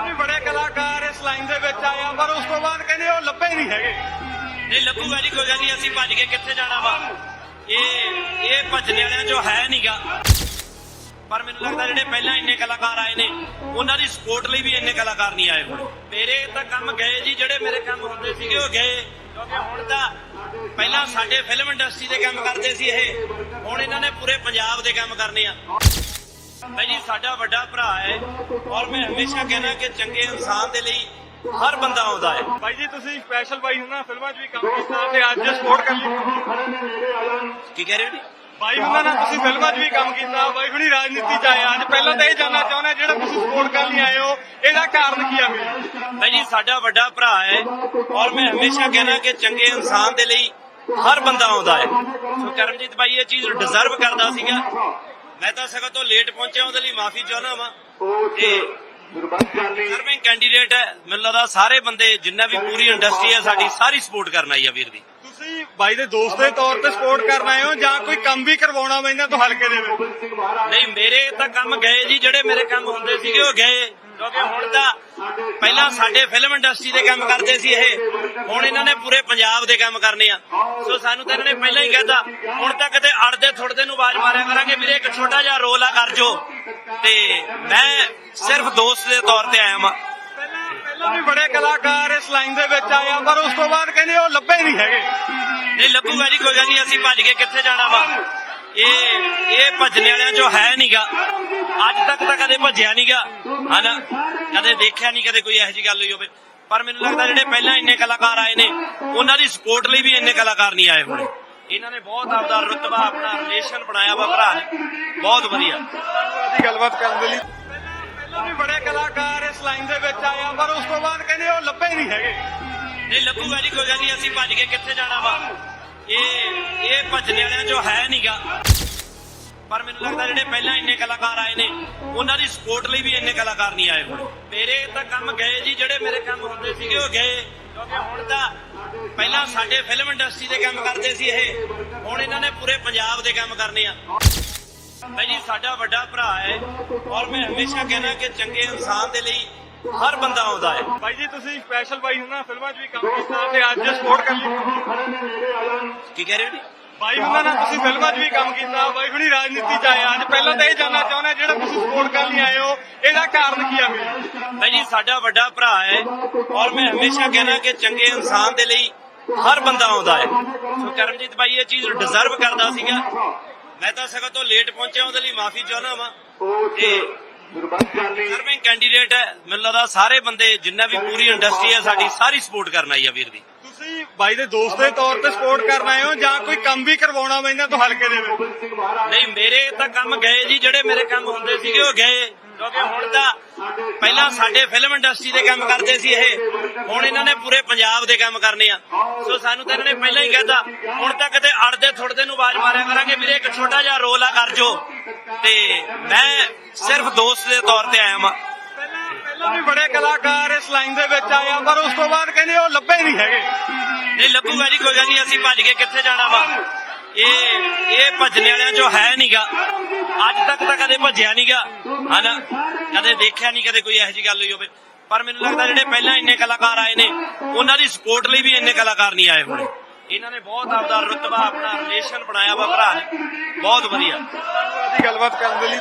ਪਹਿਲਾਂ ਵੀ ਬੜੇ ਕਲਾਕਾਰ ਇਸ ਲਾਈਨ ਦੇ ਵਿੱਚ ਆਏ ਪਰ ਉਸ ਤੋਂ ਬਾਅਦ ਕਹਿੰਦੇ ਉਹ ਲੱਭੇ ਨਹੀਂ ਹੈਗੇ। ਨਹੀਂ ਲੱਗੂਗਾ ਜੀ, ਕੋਈ ਗੱਲ ਨਹੀਂ, ਅਸੀਂ ਭੱਜ ਕੇ ਕਿੱਥੇ ਜਾਣਾ ਵਾ? ਇਹ ਇਹ ਭੱਜਣੇ ਵਾਲਿਆਂ ਚੋਂ ਹੈ ਨਹੀਂਗਾ। ਪਰ ਮੈਨੂੰ ਲੱਗਦਾ ਜਿਹੜੇ ਪਹਿਲਾਂ ਇੰਨੇ ਕਲਾਕਾਰ ਆਏ ਨੇ, ਉਹਨਾਂ ਦੀ ਸਪੋਰਟ ਲਈ ਵੀ ਇੰਨੇ ਕਲਾਕਾਰ ਨਹੀਂ ਆਏ ਹੁਣ। ਮੇਰੇ ਤਾਂ ਕੰਮ ਗਏ ਜੀ, ਜਿਹੜੇ ਮੇਰੇ ਕੰਮ ਹੁੰਦੇ ਸੀਗੇ, ਉਹ ਗਏ। ਕਿਉਂਕਿ ਹੁਣ ਤਾਂ ਪਹਿਲਾਂ ਸਾਡੇ ਫਿਲਮ ਇੰਡਸਟਰੀ ਦੇ ਕੰਮ ਕਰਦੇ ਸੀ ਇਹ। ਹੁਣ ਇਹਨਾਂ ਨੇ ਪੂਰੇ ਪੰਜਾਬ ਦੇ ਕੰਮ ਕਰਨੇ ਆ। ਭਾਈ ਜੀ ਸਾਡਾ ਵੱਡਾ ਭਰਾ ਹੈ ਔਰ ਮੈਂ ਹਮੇਸ਼ਾ ਕਹਿੰਦਾ ਕਿ ਚੰਗੇ ਇਨਸਾਨ ਦੇ ਲਈ ਹਰ ਬੰਦਾ ਆਉਂਦਾ ਹੈ। ਬਾਈ ਜੀ ਤੁਸੀਂ ਸਪੈਸ਼ਲ ਬਾਈ ਹੁਣਾਂ ਫਿਲਮਾਂ 'ਚ ਵੀ ਕੰਮ ਕੀਤਾ ਤੇ ਅੱਜ ਸਪੋਰਟ ਕਰ ਲਈ। ਕੀ ਕਹਿ ਰਹੇ ਹੋ ਜੀ? ਬਾਈ ਹੁਣਾਂ ਨਾਲ ਤੁਸੀਂ ਫਿਲਮਾਂ 'ਚ ਵੀ ਕੰਮ ਕੀਤਾ। ਬਾਈ ਹੁਣੀ ਰਾਜਨੀਤੀ 'ਚ ਆਏ ਆ। ਅੱਜ ਪਹਿਲਾਂ ਤਾਂ ਇਹ ਜਾਨਣਾ ਚਾਹੁੰਦਾ ਜਿਹੜਾ ਤੁਸੀਂ ਸਪੋਰਟ ਕਰਨ ਲਈ ਆਏ ਹੋ ਇਹਦਾ ਕਾਰਨ ਕੀ ਆ ਮੇਰੇ ਭਾਈ ਜੀ ਸਾਡਾ ਵੱਡਾ ਭਰਾ ਹੈ ਔਰ ਮੈਂ ਹਮੇਸ਼ਾ ਕਹਿੰਦਾ ਕਿ ਚੰਗੇ ਇਨਸਾਨ ਦੇ ਲਈ ਹਰ ਬੰਦਾ ਆਉਂਦਾ ਹੈ। ਸੋ ਕਰਮਜੀਤ ਭਾਈ ਇਹ ਚੀਜ਼ ਡਿਜ਼ਰਵ ਕਰਦਾ ਸੀਗਾ। ਮੈਂ ਤਾਂ ਸਗੋਂ ਤੋਂ ਲੇਟ ਪਹੁੰਚਿਆ ਉਹਦੇ ਲਈ ਮਾਫੀ ਚਾਹੁੰਦਾ ਵਾਂ। ਤੇ ਸਰਵਿੰਗ ਕੈਂਡੀਡੇਟ ਹੈ ਮੈਨੂੰ ਲੱਗਦਾ ਸਾਰੇ ਬੰਦੇ ਜਿੰਨਾ ਵੀ ਪੂਰੀ ਇੰਡਸਟਰੀ ਹੈ ਸਾਡੀ ਸਾਰੀ ਸਪੋਰਟ ਕਰਨ ਆਈ ਆ ਵੀਰ ਦੀ। ਤੁਸੀਂ ਬਾਈ ਦੇ ਦੋਸਤ ਦੇ ਤੌਰ ਤੇ ਸਪੋਰਟ ਕਰਨ ਆਏ ਹੋ ਜਾਂ ਕੋਈ ਕੰਮ ਵੀ ਕਰਵਾਉਣਾ ਪੈਂਦਾ ਤੋਂ ਹਲਕੇ ਦੇ ਵਿੱਚ? ਨਹੀਂ ਮੇਰੇ ਤਾਂ ਕੰਮ ਗਏ ਜੀ ਜਿਹੜੇ ਮੇਰੇ ਕੰਮ ਹੁੰਦੇ ਸੀਗੇ ਉਹ ਗਏ। ਕਿਉਂਕਿ ਹੁਣ ਤਾਂ ਪਹਿਲਾਂ ਸਾਡੇ ਫਿਲਮ ਇੰਡਸਟਰੀ ਦੇ ਕੰਮ ਕਰਦੇ ਸੀ ਇਹ। ਹੁਣ ਇਹਨਾਂ ਨੇ ਪੂਰੇ ਪੰਜਾਬ ਦੇ ਕੰਮ ਕਰਨੇ ਆ। ਸੋ ਸਾਨੂੰ ਤਾਂ ਇਹਨਾਂ ਨੇ ਪਹਿਲਾਂ ਹੀ ਕਹਿਤਾ ਹੁਣ ਤਾਂ ਕਿਤੇ ਅੜਦੇ ਥੁੜਦੇ ਨੂੰ ਆਵਾਜ਼ ਮਾਰਿਆ ਕਰਾਂਗੇ ਵੀਰੇ ਇੱਕ ਛੋਟਾ ਜਿਹਾ ਰੋਲ ਆ ਕਰ ਜੋ। ਤੇ ਮੈਂ ਸਿਰਫ ਦੋਸਤ ਦੇ ਤੌਰ ਤੇ ਆਇਆ ਵਾਂ। ਪਹਿਲਾਂ ਵੀ ਬੜੇ ਕਲਾਕਾਰ ਇਸ ਲਾਈਨ ਦੇ ਵਿੱਚ ਆਏ ਆ ਪਰ ਉਸ ਤੋਂ ਬਾਅਦ ਕਹਿੰਦੇ ਉਹ ਲੱਭੇ ਨਹੀਂ ਹੈਗੇ। ਨਹੀਂ ਲੱਗੂਗਾ ਜੀ ਕੋਈ ਗੱਲ ਨਹੀਂ ਅਸੀਂ ਭੱਜ ਕੇ ਕਿੱਥੇ ਜਾਣਾ ਵਾ? ਇਹ ਇਹ ਭੱਜਣੇ ਵਾਲਿਆਂ ਚੋਂ ਹੈ ਨਹੀਂਗਾ ਅੱਜ ਤੱਕ ਤਾਂ ਕਦੇ ਭੱਜਿਆ ਨਹੀਂਗਾ ਹਨਾ? ਕਦੇ ਦੇਖਿਆ ਨਹੀਂ ਕਦੇ ਕੋਈ ਇਹੋ ਜਿਹੀ ਗੱਲ ਹੋਈ ਹੋਵੇ। ਪਰ ਮੈਨੂੰ ਲੱਗਦਾ ਜਿਹੜੇ ਪਹਿਲਾਂ ਇੰਨੇ ਕਲਾਕਾਰ ਆਏ ਨੇ ਉਹਨਾਂ ਦੀ ਸਪੋਰਟ ਲਈ ਵੀ ਇੰਨੇ ਕਲਾਕਾਰ ਨਹੀਂ ਆਏ ਹੁਣ। ਇਹਨਾਂ ਨੇ ਬਹੁਤ ਆਪਦਾ ਰੁਤਬਾ ਆਪਣਾ ਰਿਲੇਸ਼ਨ ਬਣਾਇਆ ਵਾ ਭਰਾ ਨੇ। ਬਹੁਤ ਵਧੀਆ। ਦੀ ਗੱਲਬਾਤ ਕਰਨ ਦੇ ਲਈ। ਪਹਿਲਾਂ ਵੀ ਬੜੇ ਕਲਾਕਾਰ ਇਸ ਲਾਈਨ ਦੇ ਵਿੱਚ ਆਏ ਆ ਪਰ ਉਸ ਤੋਂ ਬਾਅਦ ਕਹਿੰਦੇ ਉਹ ਲੱਭੇ ਨਹੀਂ ਹੈਗੇ। ਨਹੀਂ ਲੱਗੂਗਾ ਜੀ ਕੋਈ ਗੱਲ ਨਹੀਂ ਅਸੀਂ ਭੱਜ ਕੇ ਕਿੱਥੇ ਜਾਣਾ ਵਾ? ਇਹ ਇਹ ਭੱਜਣੇ ਵਾਲਿਆਂ ਚੋਂ ਹੈ ਨਹੀਂਗਾ ਪਰ ਮੈਨੂੰ ਲੱਗਦਾ ਜਿਹੜੇ ਪਹਿਲਾਂ ਇੰਨੇ ਕਲਾਕਾਰ ਆਏ ਨੇ, ਉਹਨਾਂ ਦੀ ਸਪੋਰਟ ਲਈ ਵੀ ਇੰਨੇ ਕਲਾਕਾਰ ਨਹੀਂ ਆਏ ਹੁਣ। ਮੇਰੇ ਤਾਂ ਕੰਮ ਗਏ ਜੀ, ਜਿਹੜੇ ਮੇਰੇ ਕੰਮ ਹੁੰਦੇ ਸੀਗੇ, ਉਹ ਗਏ। ਕਿਉਂਕਿ ਹੁਣ ਤਾਂ ਪਹਿਲਾਂ ਸਾਡੇ ਫਿਲਮ ਇੰਡਸਟਰੀ ਦੇ ਕੰਮ ਕਰਦੇ ਸੀ ਇਹ। ਹੁਣ ਇਹਨਾਂ ਨੇ ਪੂਰੇ ਪੰਜਾਬ ਦੇ ਕੰਮ ਕਰਨੇ ਆ। ਭਾਈ ਜੀ, ਸਾਡਾ ਵੱਡਾ ਭਰਾ ਹੈ ਔਰ ਮੈਂ ਹਮੇਸ਼ਾ ਕਹਿੰਦਾ ਕਿ ਚੰਗੇ ਇਨਸਾਨ ਦੇ ਲਈ ਹਰ ਬੰਦਾ ਆਉਂਦਾ ਹੈ। ਬਾਈ ਜੀ, ਤੁਸੀਂ ਸਪੈਸ਼ਲ ਬਾਈ ਹੁਣਾਂ ਫਿਲਮਾਂ 'ਚ ਵੀ ਕੰਮ ਕੀਤਾ ਤੇ ਅੱਜ ਸਪੋਰਟ ਕਰ ਲਈ। ਕੀ ਕਹਿ ਰਹੇ ਹੋ ਜੀ? ਬਾਈ ਹੁਣਾਂ ਨਾਲ ਤੁਸੀਂ ਫਿਲਮਾਂ 'ਚ ਵੀ ਕੰਮ ਕੀਤਾ। ਬਾਈ ਹੁਣੀ ਰਾਜਨੀਤੀ 'ਚ ਆਏ। ਅੱਜ ਪਹਿਲਾਂ ਤਾਂ ਇਹ ਜਾਨਣਾ ਚਾਹੁੰਦਾ ਜਿਹੜਾ ਤੁਸੀਂ ਸਪੋਰਟ ਕਰਨ ਲਈ ਆਏ ਹੋ ਇਹਦਾ ਕਾਰਨ ਕੀ ਆ ਮੇਰੇ ਭਾਈ ਜੀ ਸਾਡਾ ਵੱਡਾ ਭਰਾ ਹੈ ਔਰ ਮੈਂ ਹਮੇਸ਼ਾ ਕਹਿੰਦਾ ਕਿ ਚੰਗੇ ਇਨਸਾਨ ਦੇ ਲਈ ਹਰ ਬੰਦਾ ਆਉਂਦਾ ਹੈ। ਸੋ ਕਰਮਜੀਤ ਭਾਈ ਇਹ ਚੀਜ਼ ਡਿਜ਼ਰਵ ਕਰਦਾ ਸੀਗਾ। ਮੈਂ ਤਾਂ ਸਗੋਂ ਤੋਂ ਲੇਟ ਪਹੁੰਚਿਆ ਉਹਦੇ ਲਈ ਮਾਫੀ ਚਾਹੁੰਦਾ ਵਾਂ। ਤੇ ਸਰਵਿੰਗ ਕੈਂਡੀਡੇਟ ਹੈ ਮੈਨੂੰ ਲੱਗਦਾ ਸਾਰੇ ਬੰਦੇ ਜਿੰਨਾ ਵੀ ਪੂਰੀ ਇੰਡਸਟਰੀ ਹੈ ਸਾਡੀ ਸਾਰੀ ਸਪੋਰਟ ਕਰਨ ਆਈ ਆ ਵੀਰ ਦੀ। ਤੁਸੀਂ ਬਾਈ ਦੇ ਦੋਸਤ ਦੇ ਤੌਰ ਤੇ ਸਪੋਰਟ ਕਰਨ ਆਏ ਹੋ ਜਾਂ ਕੋਈ ਕੰਮ ਵੀ ਕਰਵਾਉਣਾ ਪੈਂਦਾ ਤੋਂ ਹਲਕੇ ਦੇ ਵਿੱਚ? ਨਹੀਂ, ਮੇਰੇ ਤਾਂ ਕੰਮ ਗਏ ਜੀ, ਜਿਹੜੇ ਮੇਰੇ ਕੰਮ ਹੁੰਦੇ ਸੀਗੇ ਉਹ ਗਏ। ਕਿਉਂਕਿ ਹੁਣ ਤਾਂ ਪਹਿਲਾਂ ਸਾਡੇ ਫਿਲਮ ਇੰਡਸਟਰੀ ਦੇ ਕੰਮ ਕਰਦੇ ਸੀ ਇਹ। ਹੁਣ ਇਹਨਾਂ ਨੇ ਪੂਰੇ ਪੰਜਾਬ ਦੇ ਕੰਮ ਕਰਨੇ ਆ। ਸੋ ਸਾਨੂੰ ਤਾਂ ਇਹਨਾਂ ਨੇ ਪਹਿਲਾਂ ਹੀ ਕਹਿਤਾ, ਹੁਣ ਤਾਂ ਕਿਤੇ ਅੜਦੇ ਥੁੜਦੇ ਨੂੰ ਆਵਾਜ਼ ਮਾਰਿਆ ਕਰਾਂਗੇ, ਵੀਰੇ, ਇੱਕ ਛੋਟਾ ਜਿਹਾ ਰੋਲ ਆ ਕਰ ਜੋ। ਤੇ ਮੈਂ ਸਿਰਫ ਦੋਸਤ ਦੇ ਤੌਰ ਤੇ ਆਇਆ ਵਾਂ। ਪਹਿਲਾਂ ਵੀ ਬੜੇ ਕਲਾਕਾਰ ਇਸ ਲਾਈਨ ਦੇ ਵਿੱਚ ਆਏ ਆ ਪਰ ਉਸ ਤੋਂ ਬਾਅਦ ਕਹਿੰਦੇ ਉਹ ਲੱਭੇ ਨਹੀਂ ਹੈਗੇ। ਨਹੀਂ ਲੱਗੂਗਾ ਜੀ ਕੋਈ ਗੱਲ ਨਹੀਂ ਅਸੀਂ ਭੱਜ ਕੇ ਕਿੱਥੇ ਜਾਣਾ ਵਾ? ਇਹ ਇਹ ਭੱਜਣੇ ਵਾਲਿਆਂ ਚੋਂ ਹੈ ਨਹੀਂਗਾ ਅੱਜ ਤੱਕ ਤਾਂ ਕਦੇ ਭੱਜਿਆ ਨਹੀਂਗਾ ਹਨਾ? ਕਦੇ ਦੇਖਿਆ ਨਹੀਂ ਕਦੇ ਕੋਈ ਇਹੋ ਜਿਹੀ ਗੱਲ ਹੋਈ ਹੋਵੇ। ਪਰ ਮੈਨੂੰ ਲੱਗਦਾ ਜਿਹੜੇ ਪਹਿਲਾਂ ਇੰਨੇ ਕਲਾਕਾਰ ਆਏ ਨੇ ਉਹਨਾਂ ਦੀ ਸਪੋਰਟ ਲਈ ਵੀ ਇੰਨੇ ਕਲਾਕਾਰ ਨਹੀਂ ਆਏ ਹੁਣ। ਇਹਨਾਂ ਨੇ ਬਹੁਤ ਆਪਦਾ ਰੁਤਬਾ ਆਪਣਾ ਰਿਲੇਸ਼ਨ ਬਣਾਇਆ ਵਾ ਭਰਾ ਨੇ। ਬਹੁਤ ਵਧੀਆ। ਗੱਲਬਾਤ ਕਰਨ ਦੇ ਲਈ